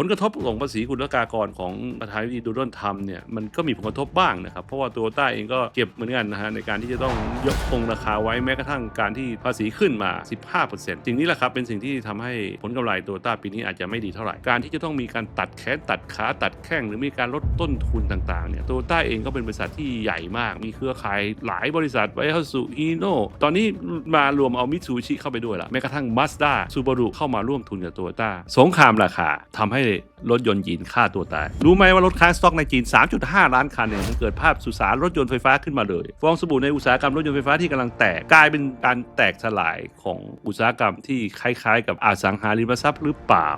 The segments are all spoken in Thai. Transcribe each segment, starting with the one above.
ผลกระทบของภาษีคุณลกากรของประธานาธิบดีโดนัลด์ทรัมป์เนี่ยมันก็มีผลกระทบบ้างนะครับ เพราะว่าตโยต้าเองก็เก็บเหมือนกันนะฮะในการที่จะต้องยกคงราคาไว้แม้กระทั่งการที่ภาษีขึ้นมา 15%สิ่งนี้แหละครับเป็นสิ่งที่ทำให้ผลกำไรตโยต้าปีนี้อาจจะไม่ดีเท่าไหร่ การที่จะต้องมีการตัดแขนตัดขาตัดแข้งหรือมีการลดต้นทุนต่างๆเนี่ยตโยต้าเองก็เป็นบริษัทที่ใหญ่มาก มีเครือข่ายหลายบริษัทไว้เข้าสู่ฮีโนตอนนี้มารวมเอามิตซูชิเข้าไปด้วยละแม้กระทั่งมาสด้าซูบารุเข้ามาร่วมทุนกับตโยต้าสงครามราคาทำให้รถยนต์จีนฆ่าตัวตาย รู้ไหมว่ารถค้างสต็อกในจีน 3.5 ล้านคันเนี่ยมันเกิดภาพสุสานรถยนต์ไฟฟ้าขึ้นมาเลย ฟองสบู่ในอุตสาหกรรมรถยนต์ไฟฟ้าที่กำลังแตกกลายเป็นการแตกสลายของอุตสาหกรรมที่คล้ายๆ กับอสังหาริมทรัพย์หรือเปล่า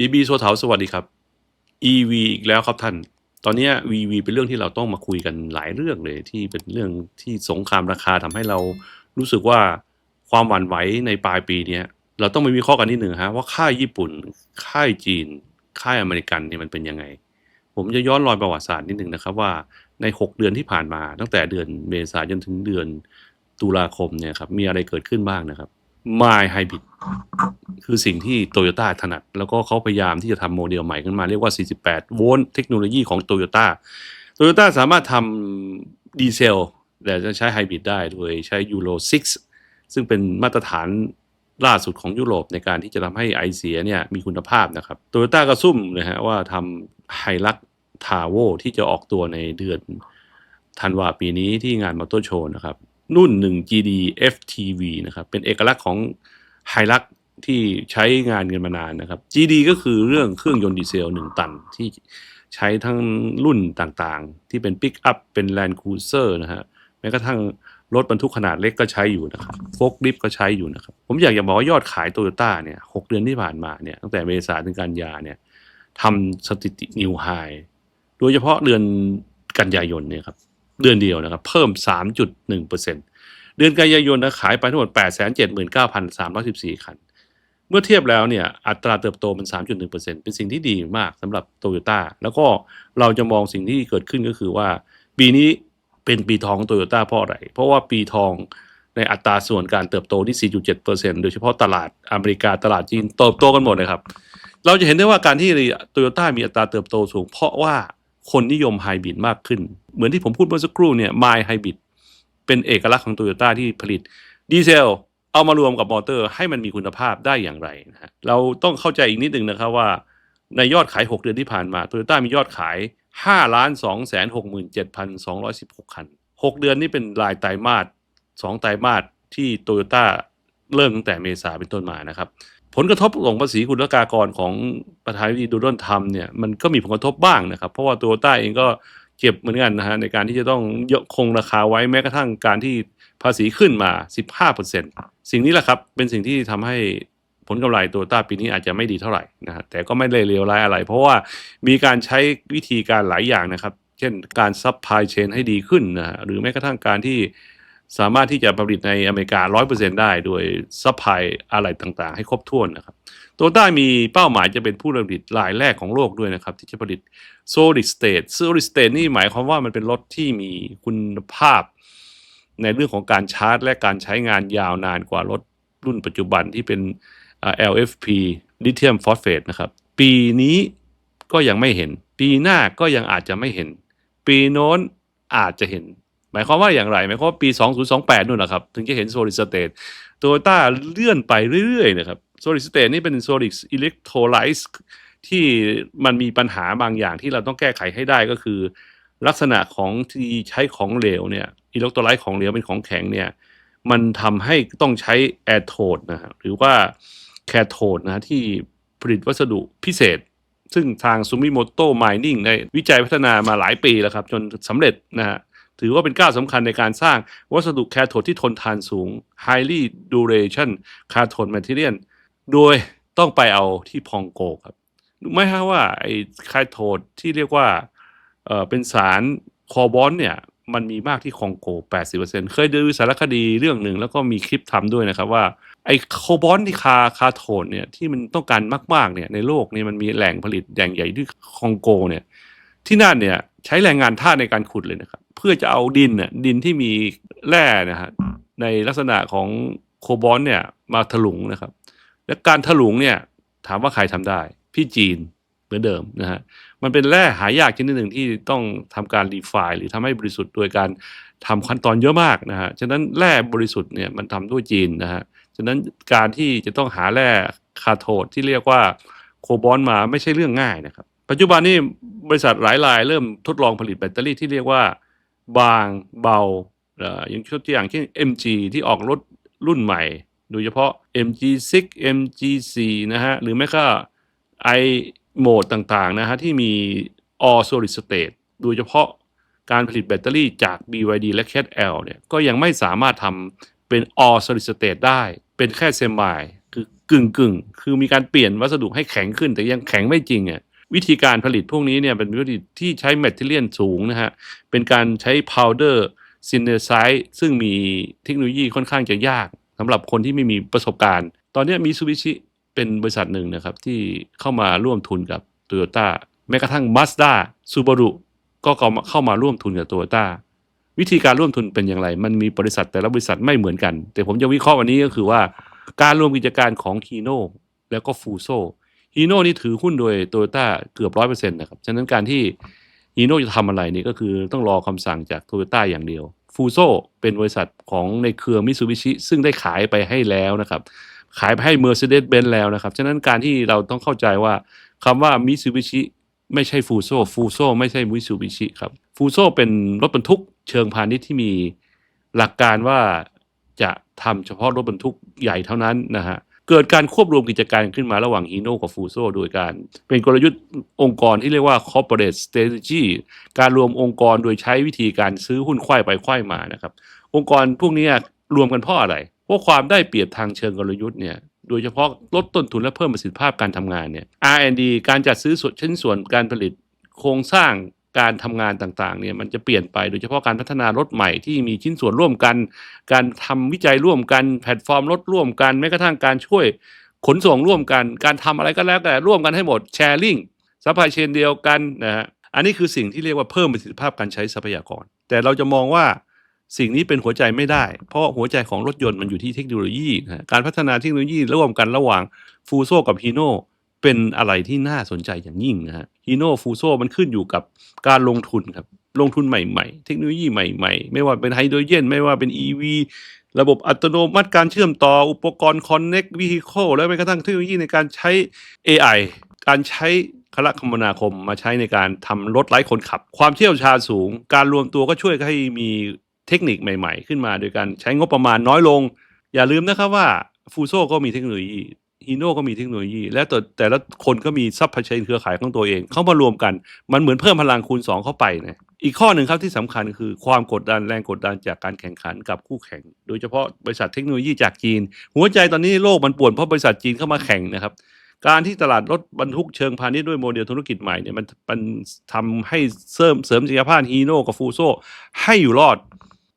EB โซเถาสวัสดีครับ EV อีกแล้วครับท่าน ตอนนี้ย VV เป็นเรื่องที่เราต้องมาคุยกันหลายเรื่องเลย ที่เป็นเรื่องที่สงครามราคาทำให้เรารู้สึกว่าความหวั่นไหวในปลายปีนี้เราต้องไปวิเคราะห์กันนิดหนึ่งฮะว่าค่ายญี่ปุ่น ค่ายจีน ค่ายอเมริกันเนี่ยมันเป็นยังไง ผมจะย้อนรอยประวัติศาสตร์นิดหนึ่งนะครับว่าใน 6 เดือนที่ผ่านมา ตั้งแต่เดือนเมษายนถึงเดือนตุลาคมเนี่ยครับมีอะไรเกิดขึ้นบ้างนะครับ My Hybrid คือสิ่งที่โตโยต้าถนัด แล้วก็เขาพยายามที่จะทำโมเดลใหม่ขึ้นมาเรียกว่า 48 โวลต์เทคโนโลยีของโตโยต้าโตโยต้าสามารถทำดีเซลแต่จะใช้ไฮบริดได้โดยใช้ยูโร6 ซึ่งเป็นมาตรฐานล่าสุดของยุโรปในการที่จะทำให้ไอเสียเนี่ยมีคุณภาพนะครับโตโยต้าก็ซุ่มนะฮะว่าทำไฮลักทาโวที่จะออกตัวในเดือนธันวาปีนี้ที่งานมอเตอร์โชว์นะครับ รุ่น 1 GD FTV นะครับเป็นเอกลักษณ์ของไฮลักที่ใช้งานกันมานานนะครับ GD ก็คือเรื่องเครื่องยนต์ดีเซล 1 ตันที่ใช้ทั้งรุ่นต่างๆ ที่เป็นปิกอัพเป็น Land Cruiser นะฮะแม้กระทั่งรถบรรทุกขนาดเล็กก็ใช้อยู่นะครับโฟกลิฟก็ใช้อยู่นะครับ ผมอยากจะบอกว่ายอดขายโตโยต้าเนี่ยหเดือนที่ผ่านมาเนี่ยตั้งแต่เมษาถึงกันยาเนี่ยทำสถิตินิวไฮโดยเฉพาะเดือนกันยายนเนี่ยครับ เดือนเดียวนะครับ เพิ่ม 3.1%เดือนกันยายนนะขายไปทั้งหมด 879,314 คัน เมื่อเทียบแล้วเนี่ยอัตราเติบโตมัน 3.1%เป็นสิ่งที่ดีมากสำหรับโตโยต้าแล้วก็เราจะมองสิ่งที่เกิดขึ้นก็คือว่า ปีนี้เป็นปีทองของโตโยต้าเพราะอะไร เพราะว่าปีทองในอัตราส่วนการเติบโตที่ 4.7%โดยเฉพาะตลาดอเมริกาตลาดจีนเติบโตกันหมดเลยครับ เราจะเห็นได้ว่าการที่โตโยต้ามีอัตราเติบโตสูง เพราะว่าคนนิยมไฮบริดมากขึ้น เหมือนที่ผมพูดเมื่อสักครู่เนี่ย My Hybrid เป็นเอกลักษณ์ของโตโยต้าที่ผลิตดีเซลเอามารวมกับมอเตอร์ให้มันมีคุณภาพได้อย่างไรนะฮะเราต้องเข้าใจอีกนิดหนึ่งนะครับว่า ในยอดขาย 6 เดือนที่ผ่านมาโตโยต้ามียอดขาย 5 ล้าน2แสน67,216 คัน 6 เดือนนี่เป็นรายไตรมาส2ไตรมาสที่โตโยต้าเริ่มตั้งแต่เมษาเป็นต้นมานะครับผลกระทบของภาษีคุณลกากรของประธานาธิบดีโดนัลด์ทรัมป์เนี่ยมันก็มีผลกระทบบ้างนะครับ เพราะว่าโตโยต้าเองก็ เก็บเหมือนกันนะฮะในการที่จะต้องยกคงราคาไว้แม้กระทั่งการที่ภาษีขึ้นมา 15%สิ่งนี้แหละครับเป็นสิ่งที่ทำให้ผลกำไรโตโยต้าปีนี้อาจจะไม่ดีเท่าไหร่นะฮะแต่ก็ไม่ได้เลวร้ายอะไร เพราะว่ามีการใช้วิธีการหลายอย่างนะครับ เช่นการซัพพลายเชนให้ดีขึ้นนะฮะหรือแม้กระทั่งการที่สามารถที่จะผลิตในอเมริกา 100%ได้ โดยซัพพลายอะไรต่างๆ ให้ครบถ้วนนะครับ โตโยต้ามีเป้าหมายจะเป็นผู้ผลิตรายแรกของโลกด้วยนะครับ ที่จะผลิต solid state solid state นี่หมายความว่ามันเป็นรถที่มีคุณภาพ ในเรื่องของการชาร์จ และการใช้งานยาวนานกว่ารถรุ่นปัจจุบันที่เป็น LFP lithium phosphate นะครับ ปีนี้ก็ยังไม่เห็น ปีหน้าก็ยังอาจจะไม่เห็น ปีโน้นอาจจะเห็น หมายความว่าอย่างไรหมายความว่าปี 2028นู่นนะครับ ถึงจะเห็น solid state โตโยต้าเลื่อนไปเรื่อยๆนะครับ solid state นี่เป็น solid electrolyte ที่มันมีปัญหาบางอย่างที่เราต้องแก้ไขให้ได้ก็คือ ลักษณะของที่ใช้ของเหลวเนี่ยอิเล็กโทรไลต์ของเหลวเป็นของแข็งเนี่ยมันทำให้ต้องใช้แอโทดนะฮะหรือว่าแคโทดนะที่ผลิตวัสดุพิเศษ ซึ่งทางซูมิโมโต Mining ได้วิจัยพัฒนามาหลายปีแล้วครับ จนสำเร็จนะฮะถือว่าเป็นก้าวสำคัญในการสร้างวัสดุแคโทดที่ทนทานสูง highly duration cathode material โดยต้องไปเอาที่พองโกครับรู้ไหมฮะว่าไอ้แคโทดที่เรียกว่าเออเป็นสารคอร์บอนเนี่ยมันมีมากที่คองโก 80%เคยดูสารคดีเรื่องหนึ่งแล้วก็มีคลิปทำด้วยนะครับว่าไอ้โคบอลที่คาคาโทนเนี่ยที่มันต้องการมากๆเนี่ยในโลกเนี่ยมันมีแหล่งผลิตแหล่งใหญ่ที่คองโกเนี่ยที่นั่นเนี่ยใช้แรงงานทาสในการขุดเลยนะครับ เพื่อจะเอาดินน่ะดินที่มีแร่นะฮะในลักษณะของโคบอลเนี่ยมาถลุงนะครับ และการถลุงเนี่ยถามว่าใครทำได้ พี่จีนเหมือนเดิมนะฮะมันเป็นแร่หายากชนิดหนึ่งที่ต้องทำการรีไฟล์หรือทำให้บริสุทธิ์โดยการทำขั้นตอนเยอะมากนะฮะฉะนั้นแร่บริสุทธิ์เนี่ยมันทำด้วยจีนนะฮะฉะนั้นการที่จะต้องหาแร่คาโทดที่เรียกว่าโคบอลมาไม่ใช่เรื่องง่ายนะครับ ปัจจุบันนี้บริษัทหลายรายเริ่มทดลองผลิตแบตเตอรี่ที่เรียกว่า บางเบาอย่างตัวอย่างเช่น MG ที่ออกรถรุ่นใหม่ โดยเฉพาะ MG6 MG4 นะฮะ หรือไม่ก็ i โหมดต่างๆนะฮะ ที่มี all solid state โดยเฉพาะการผลิตแบตเตอรี่จาก BYD และ CATL เนี่ย ก็ยังไม่สามารถทำเป็น all solid state ได้ เป็นแค่ semi คือกึ่งกึ่งๆคือมีการเปลี่ยนวัสดุให้แข็งขึ้น แต่ยังแข็งไม่จริงอะวิธีการผลิตพวกนี้เนี่ยเป็นวิธีที่ใช้แมทเทเรียนสูงนะฮะ เป็นการใช้ powder synthesize ซึ่งมีเทคโนโลยีค่อนข้างจะยาก สำหรับคนที่ไม่มีประสบการณ์ ตอนนี้มีซูบิชิเป็นบริษัทหนึ่งนะครับ ที่เข้ามาร่วมทุนกับ Toyota แม้กระทั่ง Mazda Subaru ก็เข้ามาร่วมทุนกับ Toyota วิธีการร่วมทุนเป็นอย่างไร มันมีบริษัทแต่ละบริษัทไม่เหมือนกัน แต่ผมจะวิเคราะห์วันนี้ก็คือว่า การรวมกิจการของฮีโน่แล้วก็ฟูโซฮีโน่นี่ถือหุ้นโดยโตโยต้าเกือบร้อยเปอร์เซ็นต์นะครับ ฉะนั้นการที่ฮีโน่จะทำอะไรนี่ก็คือต้องรอคำสั่งจากโตโยต้าอย่างเดียว ฟูโซเป็นบริษัทของในเครือมิตซูบิชิซึ่งได้ขายไปให้แล้วนะครับ ขายไปให้ Mercedes-Benz แล้วนะครับ ฉะนั้นการที่เราต้องเข้าใจว่าคำว่ามิตซูบิชิไม่ใช่ฟูโซฟูโซไม่ใช่มิตซูบิชิครับฟูโซเป็นรถบรรทุกเชิงพาณิชย์ที่มีหลักการว่าจะทำเฉพาะรถบรรทุกใหญ่เท่านั้นนะฮะ เกิดการควบรวมกิจการขึ้นมาระหว่างฮีโน่กับฟูโซโดยการ เป็นกลยุทธ์องค์กรที่เรียกว่า corporate strategy การรวมองค์กรโดยใช้วิธีการซื้อหุ้นควายไปควายมานะครับ องค์กรพวกนี้รวมกันเพราะอะไร เพราะความได้เปรียบทางเชิงกลยุทธ์เนี่ยโดยเฉพาะลดต้นทุนและเพิ่มประสิทธิภาพการทำงานเนี่ย R&D การจัดซื้อส่วนชิ้นส่วนการผลิต โครงสร้าง การทำงานต่างๆเนี่ยมันจะเปลี่ยนไปโดยเฉพาะการพัฒนารถใหม่ที่มีชิ้นส่วนร่วมกัน การทำวิจัยร่วมกันแพลตฟอร์มรถร่วมกันแม้กระทั่งการช่วยขนส่งร่วมกัน การทำอะไรก็แล้วแต่ร่วมกันให้หมดแชร์ลิงซัพพลายเชนเดียวกันนะฮะอันนี้คือสิ่งที่เรียกว่าเพิ่มประสิทธิภาพการใช้ทรัพยากร แต่เราจะมองว่าสิ่งนี้เป็นหัวใจไม่ได้ เพราะหัวใจของรถยนต์มันอยู่ที่เทคโนโลยีนะการพัฒนาเทคโนโลยีร่วมกันระหว่างฟูโซกับฮีโน่ เป็นอะไรที่น่าสนใจอย่างยิ่งนะฮะฮีโน่ฟูโซมันขึ้นอยู่กับการลงทุนครับ ลงทุนใหม่ๆ เทคโนโลยีใหม่ๆ ไม่ว่าเป็นไฮโดรเจน ไม่ว่าเป็น EV ระบบอัตโนมัติการเชื่อมต่ออุปกรณ์ Connect Vehicle และแม้กระทั่งเทคโนโลยีในการใช้ AI การใช้คละคมนาคมมาใช้ในการทำรถไร้คนขับ ความเชี่ยวชาญสูง การรวมตัวก็ช่วยให้มีเทคนิคใหม่ๆ ขึ้นมา โดยการใช้งบประมาณน้อยลง อย่าลืมนะครับว่าฟูโซก็มีเทคโนโลยี ฮีโน่ก็มีเทคโนโลยี และแต่แต่ละคนก็มีซัพพลายเชนเครือข่ายของตัวเอง เขามารวมกัน มันเหมือนเพิ่มพลังคูณ 2 เข้าไปนะอีกข้อหนึ่งครับที่สำคัญคือความกดดันแรงกดดันจากการแข่งขันกับคู่แข่ง โดยเฉพาะบริษัทเทคโนโลยีจากจีน หัวใจตอนนี้โลกมันป่วนเพราะบริษัทจีนเข้ามาแข่งนะครับการที่ตลาดรถบรรทุกเชิงพาณิชย์ด้วยโมเดลธุรกิจใหม่เนี่ยมันมันทำให้เสริมเสริมศักยภาพฮีโน่กับฟูโซให้อยู่รอด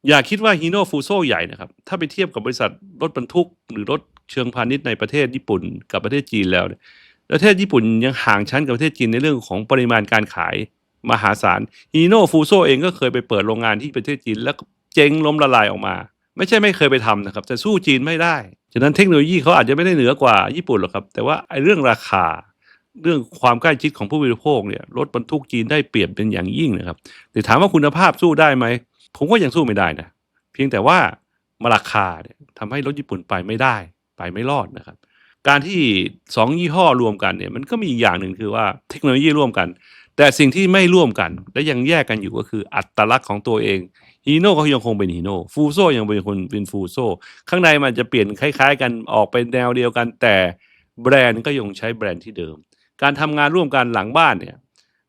อย่าคิดว่าฮีโน่ฟูโซใหญ่นะครับ ถ้าไปเทียบกับบริษัทรถบรรทุก หรือรถ เชิงพาณิชย์ในประเทศญี่ปุ่นกับประเทศจีนแล้วเนี่ยประเทศญี่ปุ่นยังห่างชั้นกับประเทศจีนในเรื่องของปริมาณการขายมหาศาลฮีโน่ฟูโซเองก็เคยไปเปิดโรงงานที่ประเทศจีนแล้วเจ๊งล้มละลายออกมา ไม่ใช่ไม่เคยไปทำนะครับ แต่สู้จีนไม่ได้ฉะนั้นเทคโนโลยีเขาอาจจะไม่ได้เหนือกว่าญี่ปุ่นหรอกครับ แต่ว่าไอ้เรื่องราคาเรื่องความใกล้ชิดของผู้บริโภคเนี่ยรถบรรทุกจีนได้เปรียบเป็นอย่างยิ่งนะครับ แต่ถามว่าคุณภาพสู้ได้ไหมผมก็ยังสู้ไม่ได้นะเพียงแต่ว่ามาราคาเนี่ยทำให้รถญี่ปุ่นไปไม่ได้ ไปไม่รอดนะครับ การที่สองยี่ห้อรวมกันเนี่ยมันก็มีอีกอย่างหนึ่งคือว่าเทคโนโลยีร่วมกัน แต่สิ่งที่ไม่ร่วมกัน และยังแยกกันอยู่ก็คืออัตลักษณ์ของตัวเองฮีโน่ก็ยังคงเป็นฮีโน่ฟูโซยังเป็นคนเป็นฟูโซข้างในมันจะเปลี่ยนคล้าย ๆ กันออกเป็นแนวเดียวกัน แต่แบรนด์ก็ยังใช้แบรนด์ที่เดิม การทำงานร่วมกันหลังบ้านเนี่ย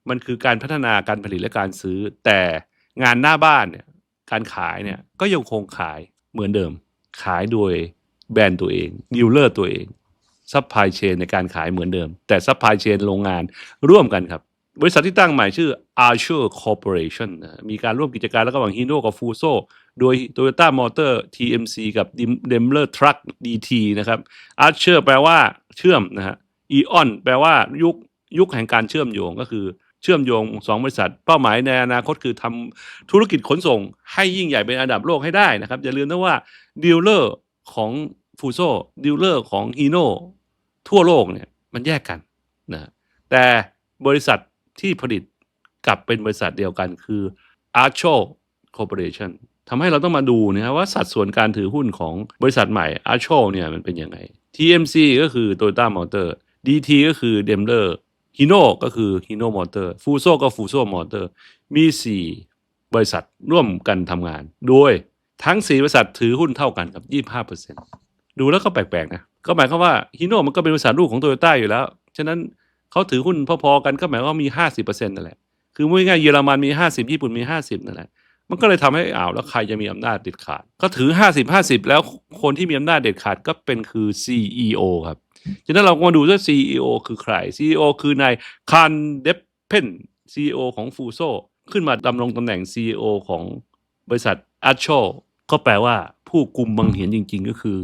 มันคือการพัฒนาการผลิตและการซื้อ แต่งานหน้าบ้านเนี่ยการขายเนี่ยก็ยังคงขายเหมือนเดิม ขายโดย แบรนด์ตัวเองดีลเลอร์ตัวเองซัพพลายเชนในการขายเหมือนเดิม แต่ซัพพลายเชนโรงงานร่วมกันครับบริษัทที่ตั้งใหม่ชื่อ Archer Corporation นมีการร่วมกิจการแล้วก็ระหว่าง Hino กับ Fuso โดย Toyota Motor TMC กับ Daimler Truck DT นะครับ Archer แปลว่าเชื่อมนะฮะ Eon แปลว่ายุคยุคแห่งการเชื่อมโยงก็คือเชื่อมโยงสองบริษัท เป้าหมายในอนาคตคือทำธุรกิจขนส่งให้ยิ่งใหญ่เป็นอันดับโลกให้ได้นะครับ อย่าลืมนะว่าดีลเลอร์ของ ฟูโซดีลเลอร์ของฮีโน่ทั่วโลกเนี่ยมันแยกกันนะแต่บริษัทที่ผลิตกลับเป็นบริษัทเดียวกันคือ Archo Corporation ทำให้เราต้องมาดูนะว่าสัดส่วนการถือหุ้นของบริษัทใหม่ Archo เนี่ยมันเป็นยังไง TMC ก็คือ Toyota Motor DT ก็คือ Daimler ฮีโน่ก็คือฮีโน่มอเตอร์ฟูโซก็ฟูโซมอเตอร์มี 4 บริษัทร่วมกันทำงาน โดยทั้ง 4 บริษัทถือหุ้นเท่ากันกับ 25% ดูแล้วก็แปลกๆนะก็หมายความว่าฮีโน่มันก็เป็นบริษัทลูกของโตโยต้าอยู่แล้ว ฉะนั้นเขาถือหุ้นพอๆกันก็หมายความว่ามี 50%นั่นแหละ คือพูดง่ายเยอรมันมี 50 ญี่ปุ่นมี 50นั่นแหละ มันก็เลยทำให้อ้าวแล้วใครจะมีอำนาจเด็ดขาด ก็ถือ 50-50 แล้วคนที่มีอำนาจเด็ดขาดก็เป็นคือ CEO ครับ ฉะนั้นเรามาดูว่า CEO คือใคร CEO คือนายคานเดปเพน CEO ของฟูโซขึ้นมาดำรงตำแหน่ง CEO ของบริษัท a ัชโชก็แปลว่าผู้กุมบังเหียนจริง ๆ ก็คือ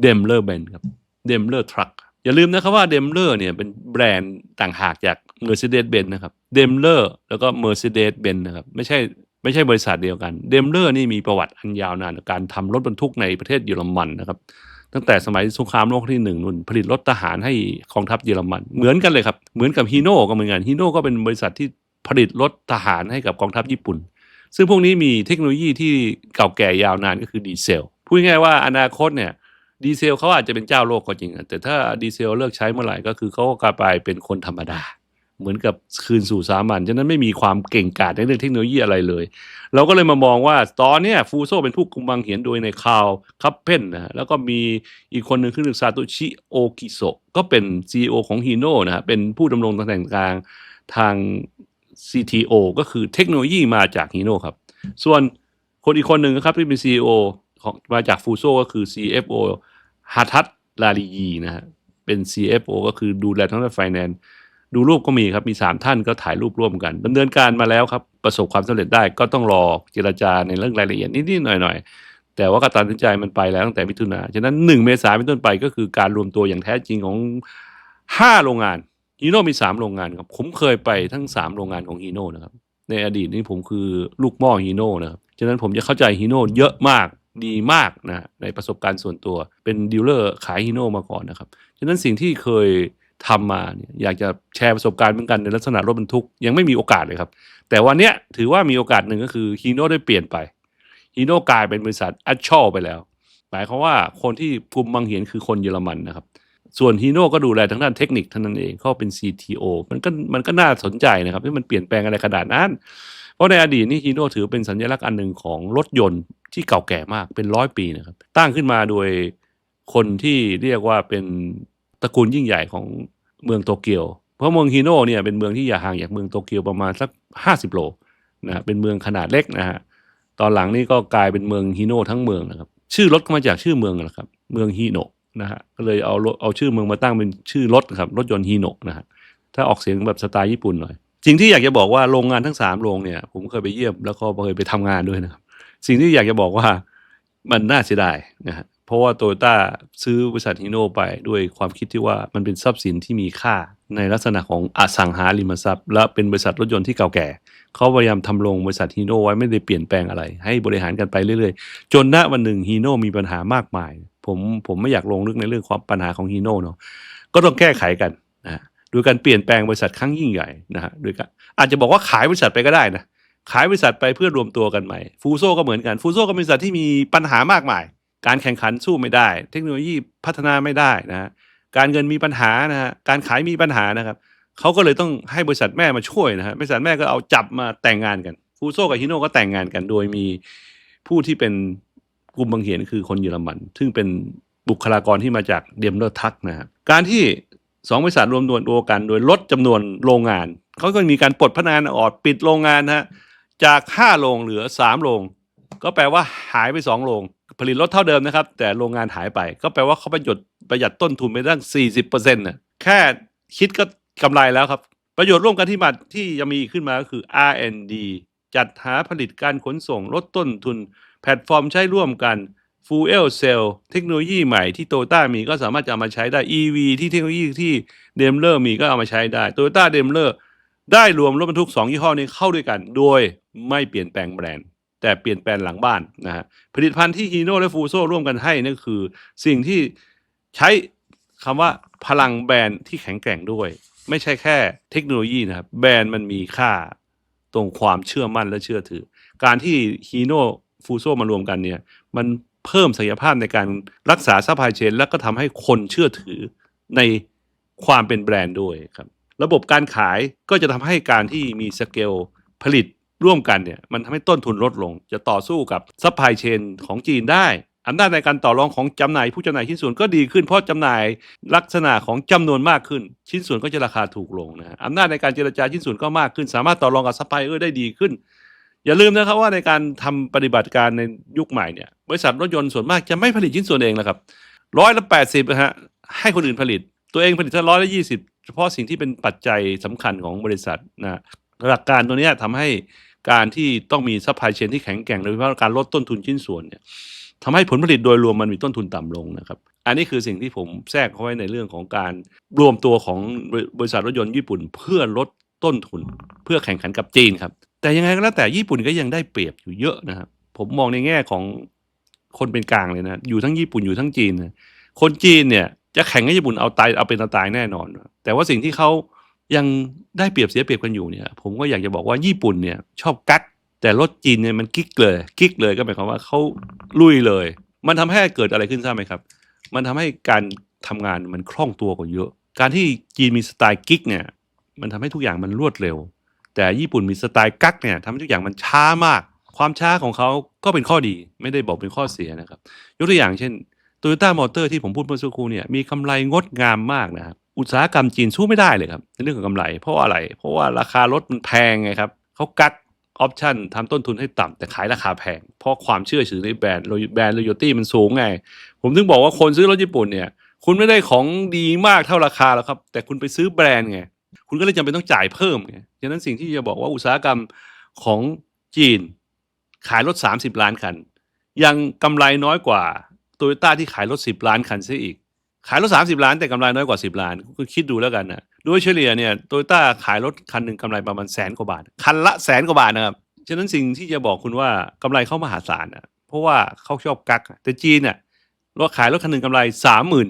เดมเลอร์เบนครับเดมเลอร์ทรัคอย่าลืมนะครับว่าเดมเลอร์เนี่ยเป็นแบรนด์ต่างหากจาก Mercedes-Benz นะครับเดมเลอร์แล้วก็ Mercedes-Benz นะครับไม่ใช่ไม่ใช่บริษัทเดียวกันเดมเลอร์นี่มีประวัติอันยาวนานในการทำรถบรรทุกในประเทศเยอรมันนะครับตั้งแต่สมัยสงครามโลกที่หนึ่งนู่นผลิตรถทหารให้กองทัพเยอรมัน เหมือนกันเลยครับ เหมือนกับฮีโน่ก็เหมือนกันฮีโน่ก็เป็นบริษัทที่ผลิตรถทหารให้กับกองทัพญี่ปุ่น ซึ่งพวกนี้มีเทคโนโลยีที่เก่าแก่ยาวนานก็คือดีเซลพูดง่ายว่าอนาคตเนี่ย ดีเซลเขาอาจจะเป็นเจ้าโลกก็จริงอะแต่ถ้าดีเซลเลิกใช้เมื่อไหร่ก็คือเขาก็กลายไปเป็นคนธรรมดา เหมือนกับคืนสู่สามัญฉะนั้นไม่มีความเก่งกาจในเรื่องเทคโนโลยีอะไรเลย เราก็เลยมามองว่าตอนนี้ฟูโซเป็นผู้กุมบังเหียนโดยในคาวคัพเพนนะฮะแล้วก็มีอีกคนหนึ่งคือซาโตชิโอกิโซก็เป็น CEO ของฮีโน่นะฮะเป็นผู้ดำรงตำแหน่งกลางทาง CTO ก็คือเทคโนโลยีมาจากฮีโน่ครับ ส่วนคนอีกคนหนึ่งนะครับที่เป็น CEO ของมาจากฟูโซก็คือ CFO ฮาทัตลาลียีนะฮะเป็น CFO ก็คือดูแลทั้งด้านไฟแนนซ์ดูรูปก็มีครับ มี 3 ท่านก็ถ่ายรูปร่วมกันดำเนินการมาแล้วครับ ประสบความสำเร็จได้ก็ต้องรอเจรจาในเรื่องรายละเอียดนิดๆหน่อยๆ แต่ว่าการตัดสินใจมันไปแล้วตั้งแต่มิถุนาฉะนั้น 1 เมษายนเป็นต้นไปก็คือการรวมตัวอย่างแท้จริงของ 5 โรงงานฮีโน่มี 3 โรงงานครับผมเคยไปทั้ง 3 โรงงานของฮีโน่นะครับในอดีตนี่ผมคือลูกหม้อฮีโน่นะครับฉะนั้นผมจะเข้าใจฮีโน่เยอะมาก ดีมากนะในประสบการณ์ส่วนตัว เป็นดีลเลอร์ขายฮีโน่มาก่อนนะครับฉะนั้นสิ่งที่เคยทำมาเนี่ยอยากจะแชร์ประสบการณ์เหมือนกันในลักษณะรถบรรทุกยังไม่มีโอกาสเลยครับ แต่วันเนี้ยถือว่ามีโอกาสหนึ่งก็คือฮีโน่ได้เปลี่ยนไปฮีโน่กลายเป็นบริษัทอัชชอไปแล้ว หมายความว่าคนที่กลุ่มบังเหียนคือคนเยอรมันนะครับส่วนฮีโน่ก็ดูแลทางด้านเทคนิคเท่านั้นเองเขาเป็น CTO มันก็มันก็น่าสนใจนะครับที่มันเปลี่ยนแปลงอะไรขนาดนั้น เพราะในอดีตนี่ฮีโน่ถือเป็นสัญลักษณ์อันหนึ่งของรถยนต์ที่เก่าแก่มากเป็นร้อยปีนะครับตั้งขึ้นมาโดยคนที่เรียกว่าเป็นตระกูลยิ่งใหญ่ของเมืองโตเกียว เพราะเมืองฮีโน่เนี่ยเป็นเมืองที่อยู่ห่างจากเมืองโตเกียวประมาณสักห้าสิบโลนะเป็นเมืองขนาดเล็กนะฮะตอนหลังนี่ก็กลายเป็นเมืองฮีโน่ทั้งเมืองนะครับชื่อรถก็มาจากชื่อเมืองนะครับ เมืองฮีโนะนะฮะก็เลยเอาเอาชื่อเมืองมาตั้งเป็นชื่อรถนะครับรถยนต์ฮีโนะนะฮะถ้าออกเสียงแบบสไตล์ญี่ปุ่นหน่อย สิ่งที่อยากจะบอกว่าโรงงานทั้งสามโรงเนี่ย ผมเคยไปเยี่ยมแล้วก็เคยไปทำงานด้วยนะครับ สิ่งที่อยากจะบอกว่ามันน่าเสียดายนะฮะเพราะว่าโตโยต้าซื้อบริษัทฮีโน่ไปด้วยความคิดที่ว่ามันเป็นทรัพย์สินที่มีค่าในลักษณะของอสังหาริมทรัพย์ และเป็นบริษัทรถยนต์ที่เก่าแก่ เขาพยายามทำลงบริษัทฮีโน่ไว้ไม่ได้เปลี่ยนแปลงอะไร ให้บริหารกันไปเรื่อยๆ จนณวันหนึ่งฮีโน่มีปัญหามากมาย ผมผมไม่อยากลงลึกในเรื่องความปัญหาของฮีโน่เนาะก็ต้องแก้ไขกันนะ โดยการเปลี่ยนแปลงบริษัทครั้งยิ่งใหญ่นะฮะโดยการอาจจะบอกว่าขายบริษัทไปก็ได้นะขายบริษัทไปเพื่อรวมตัวกันใหม่ฟูโซก็เหมือนกันฟูโซก็เป็นบริษัทที่มีปัญหามากมาย การแข่งขันสู้ไม่ได้ เทคโนโลยีพัฒนาไม่ได้นะฮะการเงินมีปัญหานะฮะการขายมีปัญหานะครับเขาก็เลยต้องให้บริษัทแม่มาช่วยนะฮะบริษัทแม่ก็เอาจับมาแต่งงานกันฟูโซกับฮิโน่ก็แต่งงานกัน โดยมีผู้ที่เป็นกลุ่มบังเหียนคือคนเยอรมัน ซึ่งเป็นบุคลากรที่มาจากเดมเลอร์ทักนะฮะการที่ สองบริษัทรวมตัวกัน โดยลดจำนวนโรงงาน เขาก็มีการปลดพนักงานออกปิดโรงงานฮะจากห้าโรงเหลือสามโรงก็แปลว่าหายไปสองโรงผลิตรถเท่าเดิมนะครับ แต่โรงงานหายไป ก็แปลว่าเขาประหยัดประหยัดต้นทุนไปตั้งสี่สิบเปอร์เซ็นต์น่ะแค่คิดก็กำไรแล้วครับ ประโยชน์ร่วมกันที่มาที่จะมีขึ้นมาก็คือ R&D จัดหาผลิตการขนส่งลดต้นทุน แพลตฟอร์มใช้ร่วมกัน Fuel Cell เทคโนโลยีใหม่ที่โตโยต้ามีก็สามารถจะเอามาใช้ได้ EV ที่เทคโนโลยีที่เดมเลอร์มีก็เอามาใช้ได้โตโยต้าเดมเลอร์ได้รวมรถบรรทุก 2 ยี่ห้อนี้เข้าด้วยกัน โดยไม่เปลี่ยนแปลงแบรนด์ แต่เปลี่ยนแปลงหลังบ้านนะฮะผลิตภัณฑ์ที่ฮีโน่และฟูโซร่วมกันให้นั่นคือ สิ่งที่ใช้คำว่าพลังแบรนด์ที่แข็งแกร่งด้วย ไม่ใช่แค่เทคโนโลยีนะครับแบรนด์มันมีค่าตรงความเชื่อมั่นและเชื่อถือ การที่ฮีโน่ฟูโซมารวมกันเนี่ยมัน เพิ่มศักยภาพในการรักษาซัพพลายเชนแล้วก็ทำให้คนเชื่อถือในความเป็นแบรนด์ด้วยครับ ระบบการขายก็จะทำให้การที่มีสเกลผลิตร่วมกันเนี่ยมันทำให้ต้นทุนลดลง จะต่อสู้กับซัพพลายเชนของจีนได้อำนาจในการต่อรองของจำหน่ายผู้จำหน่ายชิ้นส่วนก็ดีขึ้นเพราะจำหน่ายลักษณะของจำนวนมากขึ้น ชิ้นส่วนก็จะราคาถูกลงนะฮะอำนาจในการเจรจาชิ้นส่วนก็มากขึ้น สามารถต่อรองกับซัพพลายเออร์ได้ดีขึ้น อย่าลืมนะครับว่าในการทำปฏิบัติการในยุคใหม่เนี่ยบริษัทรถยนต์ส่วนมากจะไม่ผลิตชิ้นส่วนเองนะครับร้อยละแปดสิบนะฮะให้คนอื่นผลิต ตัวเองผลิตแค่ร้อยละยี่สิบเฉพาะสิ่งที่เป็นปัจจัยสำคัญของบริษัทนะหลักการตัวนี้ยทำให้การที่ต้องมีซัพพลายเชนที่แข็งแกร่งโดยเฉพาะการลดต้นทุนชิ้นส่วนเนี่ยทำให้ผลผลิตโดยรวมมันมีต้นทุนต่ำลงนะครับ อันนี้คือสิ่งที่ผมแทรกเข้าไว้ในเรื่องของการรวมตัวของบริษัทรถยนต์ญี่ปุ่น เพื่อลดต้นทุนเพื่อแข่งขันกับจีนครับ แต่ยังไงก็แล้วแต่ญี่ปุ่นก็ยังได้เปรียบอยู่เยอะนะครับ ผมมองในแง่ของคนเป็นกลางเลยนะอยู่ทั้งญี่ปุ่นอยู่ทั้งจีนนะคนจีนเนี่ย จะแข่งกับญี่ปุ่นเอาตายเอาเป็นเอาตายแน่นอน แต่ว่าสิ่งที่เขายังได้เปรียบเสียเปรียบกันอยู่เนี่ย ผมก็อยากจะบอกว่าญี่ปุ่นเนี่ยชอบกักแต่รถจีนเนี่ยมันกิ๊กเลยกิ๊กเลยก็หมายความว่าเขาลุยเลย มันทำให้เกิดอะไรขึ้นทราบไหมครับ มันทำให้การทำงานมันคล่องตัวกว่าเยอะ การที่จีนมีสไตล์กิ๊กเนี่ย มันทำให้ทุกอย่างมันรวดเร็ว แต่ญี่ปุ่นมีสไตล์กักเนี่ยทำให้ทุกอย่างมันช้ามาก ความช้าของเขาก็เป็นข้อดีไม่ได้บอกเป็นข้อเสียนะครับ ยกตัวอย่างเช่น Toyota Motor ที่ผมพูดเมื่อสักครู่เนี่ยมีกำไรงดงามมากนะครับอุตสาหกรรมจีนสู้ไม่ได้เลยครับในเรื่องของกำไร เพราะอะไร เพราะว่าราคารถมันแพงไงครับเขากักออปชันทำต้นทุนให้ต่ำแต่ขายราคาแพง เพราะความเชื่อถือในแบรนด์แบรนด์ loyalty มันสูงไง ผมถึงบอกว่าคนซื้อรถญี่ปุ่นเนี่ย คุณไม่ได้ของดีมากเท่าราคาแล้วครับ แต่คุณไปซื้อแบรนด์ไง คุณก็เลยจำเป็นต้องจ่ายเพิ่มไงฉะนั้นสิ่งที่จะบอกว่าอุตสาหกรรมของจีนขายรถ 30 ล้านคัน ยังกำไรน้อยกว่าโตโยต้าที่ขายรถ 10 ล้านคันซะอีก ขายรถ 30 ล้านแต่กำไรน้อยกว่า 10 ล้าน คุณคิดดูแล้วกันนะโดยเฉลี่ยเนี่ยโตโยต้าขายรถคันหนึ่งกำไรประมาณแสนกว่าบาท คันละแสนกว่าบาทนะครับฉะนั้นสิ่งที่จะบอกคุณว่ากำไรเข้ามหาศาลนะเพราะว่าเขาชอบกัก แต่จีนเนี่ยรถขายรถคันหนึ่งกำไรสามหมื่น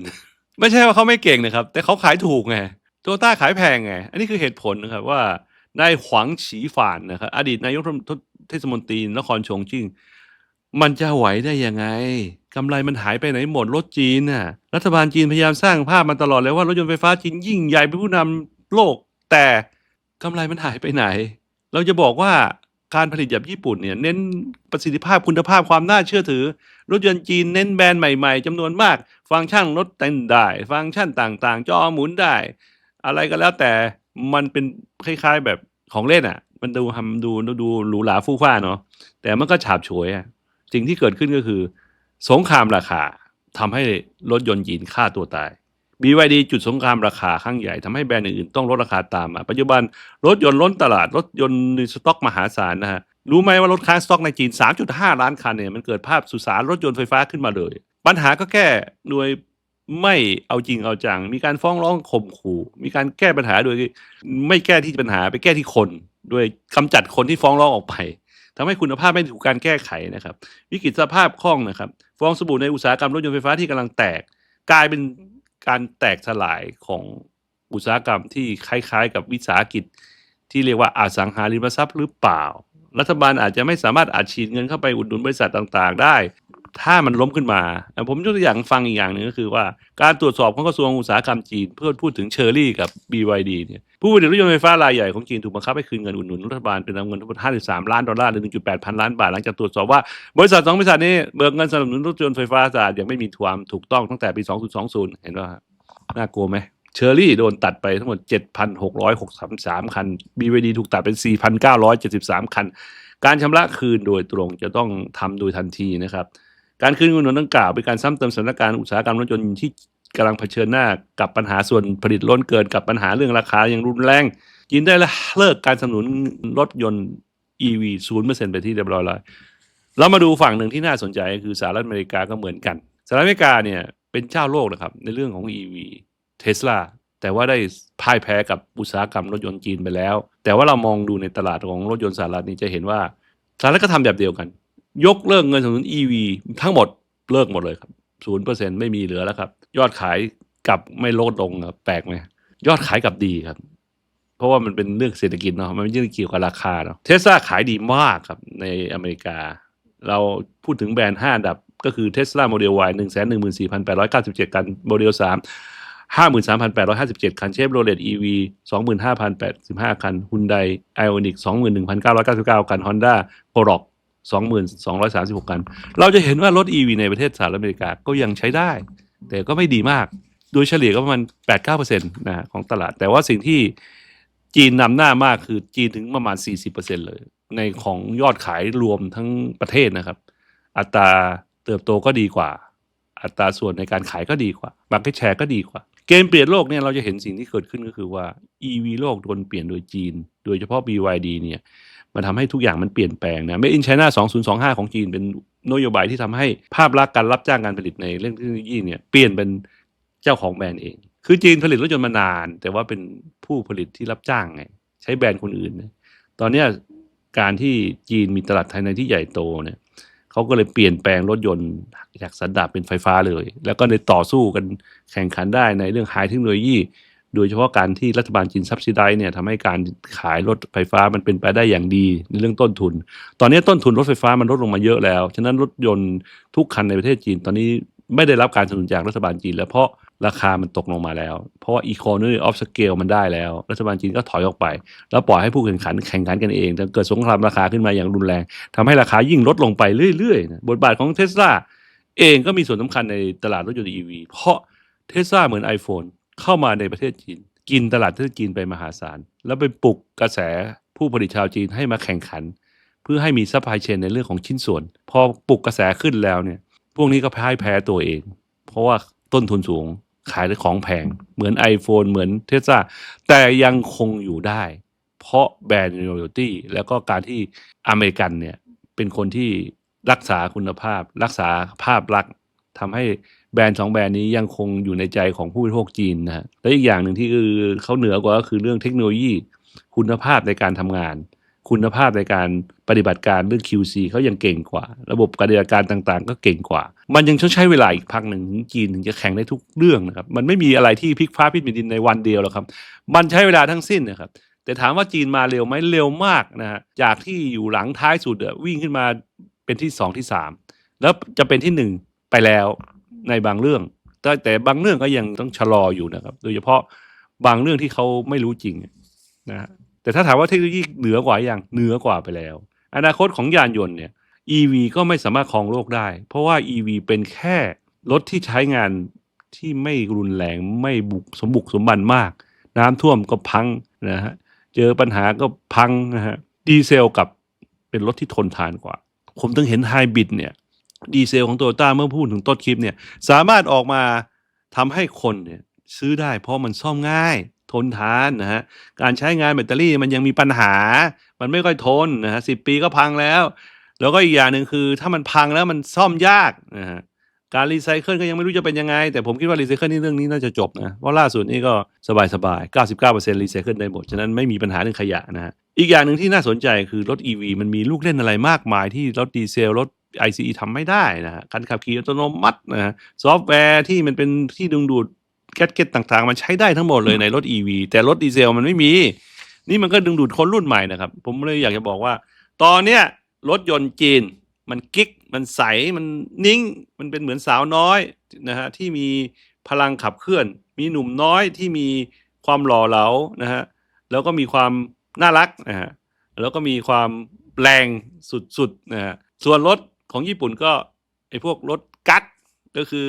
ไม่ใช่ว่าเขาไม่เก่งนะครับ แต่เขาขายถูกไง โตต้าขายแพงไง อันนี้คือเหตุผลนะครับว่านายหวังฉีฝานนะครับอดีตนายกเทศมนตรีนครชงชิ่งมันจะไหวได้ยังไงกำไรมันหายไปไหนหมดรถจีนน่ะรัฐบาลจีนพยายามสร้างภาพมาตลอดเลยว่ารถยนต์ไฟฟ้าจีนยิ่งใหญ่เป็นผู้นำโลก แต่กำไรมันหายไปไหน เราจะบอกว่าการผลิตแบบญี่ปุ่นเนี่ยเน้นประสิทธิภาพคุณภาพความน่าเชื่อถือ รถยนต์จีนเน้นแบรนด์ใหม่ๆจำนวนมาก ฟังก์ชันรถเต้นได้ ฟังก์ชันต่างๆ จอหมุนได้ อะไรก็แล้วแต่มันเป็นคล้ายๆแบบของเล่นอะ มันดูทำดูดูหรูหราฟู่ฟ้าเนาะแต่มันก็ฉาบฉวยอะสิ่งที่เกิดขึ้นก็คือ สงครามราคาทำให้รถยนต์จีนฆ่าตัวตาย BYD จุดสงครามราคาครั้งใหญ่ทำให้แบรนด์อื่นๆ ต้องลดราคาตามมาปัจจุบันรถยนต์ล้นตลาด รถยนต์ในสต็อกมหาศาลนะฮะรู้ไหมว่ารถค้างสต็อกในจีน 3.5 ล้านคันเนี่ยมันเกิดภาพสุสานรถยนต์ไฟฟ้าขึ้นมาเลย ปัญหาก็แค่โดย ไม่เอาจริงเอาจัง มีการฟ้องร้องข่มขู่ มีการแก้ปัญหาโดยไม่แก้ที่ปัญหาไปแก้ที่คนโดยกำจัดคนที่ฟ้องร้องออกไปทำให้คุณภาพไม่ถูกการแก้ไขนะครับ วิกฤตสภาพคล่องนะครับฟองสบู่ในอุตสาหกรรมรถยนต์ไฟฟ้าที่กำลังแตก กลายเป็นการแตกสลายของอุตสาหกรรมที่คล้าย ๆ กับวิสาหกิจ ที่เรียกว่าอสังหาริมทรัพย์หรือเปล่า รัฐบาลอาจจะไม่สามารถอัดฉีดเงินเข้าไปอุดหนุนบริษัทต่างๆ ได้ ถ้ามันล้มขึ้นมาผมยกตัวอย่างฟังอีกอย่างหนึ่งก็คือว่าการตรวจสอบของกระทรวงอุตสาหกรรมจีน เพื่อพูดถึงเชอร์รี่กับ BYD เนี่ยผู้ผลิตรถยนต์ไฟฟ้ารายใหญ่ของจีนถูกบังคับให้คืนเงินอุดหนุนรัฐบาลเป็นจำนวนทั้งหมด53 ล้านดอลลาร์หรือ 1.8 พันล้านบาท หลังจากตรวจสอบว่า บริษัทสองบริษัทนี้เบิกเงินสนับสนุนรถยนต์ไฟฟ้าสะอาดย่างไม่มีความถูกต้องตั้งแต่ปี 2020 เห็นว่าน่ากลัวไหมเชอร์รี่โดนตัดไปทั้งหมด 7,663 คัน BYD ถูกตัดเป็น 4,973 คัน การชำระคืนโดยตรงจะต้องทำโดยทันทีนะครับ การคืนเงินดังกล่าวเป็นการซ้ำเติมสถานการณ์อุตสาหกรรมรถยนต์ที่กำลังเผชิญหน้ากับปัญหาส่วนผลิตล้นเกินกับปัญหาเรื่องราคาอย่างรุนแรงจีนได้เลิกการสนับสนุนรถยนต์ EV 0%ไปที่เรียบร้อยแล้วเรามาดูฝั่งหนึ่งที่น่าสนใจคือสหรัฐอเมริกาก็เหมือนกันสหรัฐอเมริกาเนี่ยเป็นเจ้าโลกนะครับในเรื่องของ EV เทสลาแต่ว่าได้พ่ายแพ้กับอุตสาหกรรมรถยนต์จีนไปแล้ว แต่ว่าเรามองดูในตลาดของรถยนต์สหรัฐนี่จะเห็นว่าสหรัฐก็ทำแบบเดียวกัน ยกเลิกเงินสนับสนุน EV ทั้งหมดเลิกหมดเลยครับศูนย์เปอร์เซ็นไม่มีเหลือแล้วครับ ยอดขายกลับไม่ลดลงครับแปลกไหมยอดขายกลับดีครับ เพราะว่ามันเป็นเรื่องเศรษฐกิจเนาะมันไม่ใช่เกี่ยวกับราคาเนาะเทสลาขายดีมากครับในอเมริกา เราพูดถึงแบรนด์5อันดับก็คือ Tesla Model Y 1 1 4 8 9 7กัน Model 3 53,857 คันเชฟโรเลต EV 25,085 คัน Hyundai Ioniq 21,999 คัน Honda p o r o c 2,236 คัน เราจะเห็นว่ารถ EV ในประเทศสหรัฐอเมริกาก็ยังใช้ได้ แต่ก็ไม่ดีมาก โดยเฉลี่ยก็ประมาณ 8-9%นะของตลาด แต่ว่าสิ่งที่จีนนำหน้ามากคือจีนถึงประมาณ 40%เลย ในของยอดขายรวมทั้งประเทศนะครับ อัตราเติบโตก็ดีกว่า อัตราส่วนในการขายก็ดีกว่าบังเก็ตแชร์ก็ดีกว่า เกมเปลี่ยนโลกเนี่ยเราจะเห็นสิ่งที่เกิดขึ้นก็คือว่า EV โลกโดนเปลี่ยนโดยจีน โดยเฉพาะ BYD เนี่ย มันทำให้ทุกอย่างมันเปลี่ยนแปลงนะ Made in China 2025 ของจีนเป็นนโยบายที่ทำให้ภาพลักษณ์การรับจ้างการผลิตในเรื่องเทคโนโลยีเนี่ยเปลี่ยนเป็นเจ้าของแบรนด์เอง คือจีนผลิตรถยนต์มานาน แต่ว่าเป็นผู้ผลิตที่รับจ้างไงใช้แบรนด์คนอื่นนะตอนนี้การที่จีนมีตลาดภายในที่ใหญ่โตเนี่ยเขาก็เลยเปลี่ยนแปลงรถยนต์จากสันดาปเป็นไฟฟ้าเลย แล้วก็ในต่อสู้กันแข่งขันได้ในเรื่องไฮเทคโนโลยี โดยเฉพาะการที่รัฐบาลจีนซับซิไดเนี่ยทำให้การขายรถไฟฟ้ามันเป็นไปได้อย่างดีในเรื่องต้นทุน ตอนนี้ต้นทุนรถไฟฟ้ามันลดลงมาเยอะแล้ว ฉะนั้นรถยนต์ทุกคันในประเทศจีนตอนนี้ไม่ได้รับการสนับสนุนจากรัฐบาลจีนแล้วเพราะราคามันตกลงมาแล้ว เพราะว่า economy of scale มันได้แล้ว รัฐบาลจีนก็ถอยออกไป แล้วปล่อยให้ผู้แข่งขันแข่งขันกันเองจนเกิดสงครามราคาขึ้นมาอย่างรุนแรงทำให้ราคายิ่งลดลงไปเรื่อยๆนะบทบาทของเทสลาเองก็มีส่วนสำคัญในตลาดรถยนต์ EV เพราะเทสลาเหมือน iPhone เข้ามาในประเทศจีน กินตลาดประเทศจีนไปมหาศาล แล้วไปปลุกกระแสผู้ผลิตชาวจีนให้มาแข่งขัน เพื่อให้มีซัพพลายเชนในเรื่องของชิ้นส่วน พอปลุกกระแสขึ้นแล้วเนี่ย พวกนี้ก็พ่ายแพ้ตัวเอง เพราะว่าต้นทุนสูงขายได้ของแพง เหมือน iPhone เหมือนเทสลาแต่ยังคงอยู่ได้ เพราะแบรนด์ loyalty แล้วก็การที่อเมริกันเนี่ยเป็นคนที่รักษาคุณภาพ รักษาภาพลักษณ์ ทำให้แบรนด์สองแบรนด์นี้ยังคงอยู่ในใจของผู้บริโภคจีนนะฮะและอีกอย่างหนึ่งที่คือเขาเหนือกว่าก็คือเรื่องเทคโนโลยี คุณภาพในการทำงาน คุณภาพในการปฏิบัติการเรื่อง QC เขายังเก่งกว่า ระบบการดำเนินการต่างๆ ก็เก่งกว่า มันยังต้องใช้เวลาอีกพักหนึ่งจีนถึงจะแข่งได้ทุกเรื่องนะครับมันไม่มีอะไรที่พลิกฟ้าพลิกแผ่นดินในวันเดียวหรอกครับ มันใช้เวลาทั้งสิ้นนะครับแต่ถามว่าจีนมาเร็วไหมเร็วมากนะฮะจากที่อยู่หลังท้ายสุดวิ่งขึ้นมาเป็นที่สองที่สามแล้วจะเป็นที่หนึ่ง ไปแล้วในบางเรื่อง แต่แต่บางเรื่องก็ยังต้องชะลออยู่นะครับ โดยเฉพาะบางเรื่องที่เขาไม่รู้จริงนะแต่ถ้าถามว่าเทคโนโลยีเหนือกว่าอย่างเหนือกว่าไปแล้ว อนาคตของยานยนต์เนี่ย EV ก็ไม่สามารถครองโลกได้ เพราะว่า EV เป็นแค่รถที่ใช้งานที่ไม่รุนแรงไม่บุกสมบุกสมบันมาก น้ำท่วมก็พังนะฮะเจอปัญหาก็พังนะฮะดีเซลกับเป็นรถที่ทนทานกว่า ผมต้องเห็นไฮบริดเนี่ย ดีเซลของโตโยต้าเมื่อพูดถึงต้นคลิปเนี่ยสามารถออกมาทำให้คนเนี่ยซื้อได้เพราะมันซ่อมง่าย ทนทานนะฮะการใช้งานแบตเตอรี่มันยังมีปัญหา มันไม่ค่อยทนนะฮะสิปีก็พังแล้ว แล้วก็อีกอย่างหนึ่งคือ ถ้ามันพังแล้วมันซ่อมยากนะฮะการรีไซเคิลก็ยังไม่รู้จะเป็นยังไง แต่ผมคิดว่ารีไซเคิลนี่เรื่องนี้น่าจะจบนะเพราะล่าสุดนี่ก็สบายสบายๆ99%รีไซเคิลได้หมด ฉะนั้นไม่มีปัญหาเรื่องขยะนะฮะอีกอย่างหนึ่งที่น่าสนใจคือรถ EV มันมีลูกเล่นอะไรมากมายที่รถดีเซลรถ ICE ทำไม่ได้นะฮะการขับขี่อัตโนมัตินะฮะซอฟต์แวร์ที่มันเป็นที่ดึงดูดแกดเก็ตต่างๆ มันใช้ได้ทั้งหมดเลยในรถ EV แต่รถดีเซลมันไม่มี นี่มันก็ดึงดูดคนรุ่นใหม่นะครับ ผมเลยอยากจะบอกว่า ตอนเนี้ยรถยนต์จีน มันกิ๊ก มันใส มันนิ่ง มันเป็นเหมือนสาวน้อยนะฮะที่มีพลังขับเคลื่อน มีหนุ่มน้อยที่มีความหล่อเหลานะฮะแล้วก็มีความน่ารักนะฮะแล้วก็มีความแรงสุดๆนะฮะส่วนรถ ของญี่ปุ่นก็ไอ้พวกรถกั๊กก็คือ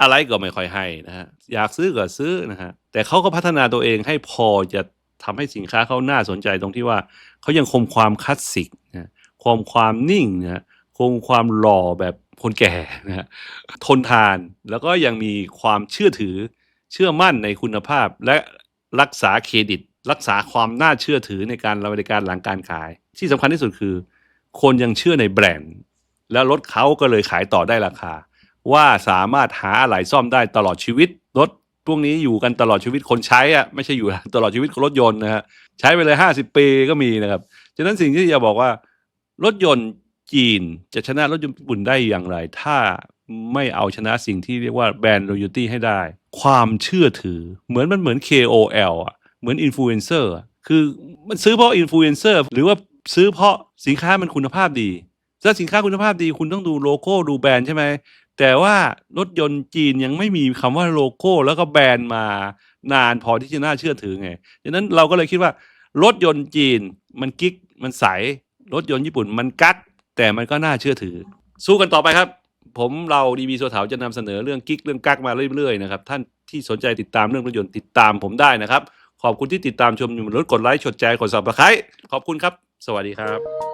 อะไรก็ไม่ค่อยให้นะฮะอยากซื้อก็ซื้อนะฮะแต่เขาก็พัฒนาตัวเองให้พอจะทำให้สินค้าเขาน่าสนใจตรงที่ว่าเขายังคงความคลาสสิกนะคงความนิ่งนะคงความหล่อแบบคนแก่นะฮะทนทานแล้วก็ยังมีความเชื่อถือเชื่อมั่นในคุณภาพ และรักษาเครดิต รักษาความน่าเชื่อถือในการบริการหลังการขาย ที่สำคัญที่สุดคือ คนยังเชื่อในแบรนด์ แล้วรถเขาก็เลยขายต่อได้ราคา ว่าสามารถหาอะไหล่ซ่อมได้ตลอดชีวิตรถพวกนี้อยู่กันตลอดชีวิตคนใช้อะไม่ใช่อยู่ตลอดชีวิตรถยนต์นะฮะใช้ไปเลยห้าสิบปีก็มีนะครับฉะนั้นสิ่งที่จะบอกว่ารถยนต์จีนจะชนะรถยนต์ญี่ปุ่นได้อย่างไร ถ้าไม่เอาชนะสิ่งที่เรียกว่าแบรนด์ loyalty ให้ได้ ความเชื่อถือเหมือนมันเหมือน KOL อะเหมือนอินฟลูเอนเซอร์คือมันซื้อเพราะอินฟลูเอนเซอร์หรือว่าซื้อเพราะสินค้ามันคุณภาพดี ถ้าสินค้าคุณภาพดีคุณต้องดูโลโก้ดูแบรนด์ใช่ไหม แต่ว่ารถยนต์จีนยังไม่มีคำว่าโลโก้แล้วก็แบรนด์มานานพอที่จะน่าเชื่อถือไงดังนั้นเราก็เลยคิดว่ารถยนต์จีนมันกิ๊กมันใส รถยนต์ญี่ปุ่นมันกักแต่มันก็น่าเชื่อถือ สู้กันต่อไปครับ ผมเราดีบีโซเถาจะนำเสนอเรื่องกิ๊กเรื่องกักมาเรื่อยๆนะครับท่านที่สนใจติดตามเรื่องรถยนต์ติดตามผมได้นะครับ ขอบคุณที่ติดตามชมอยู่รถกดไลค์กดแชร์กดซับสไครต์ขอบคุณครับ สวัสดีครับ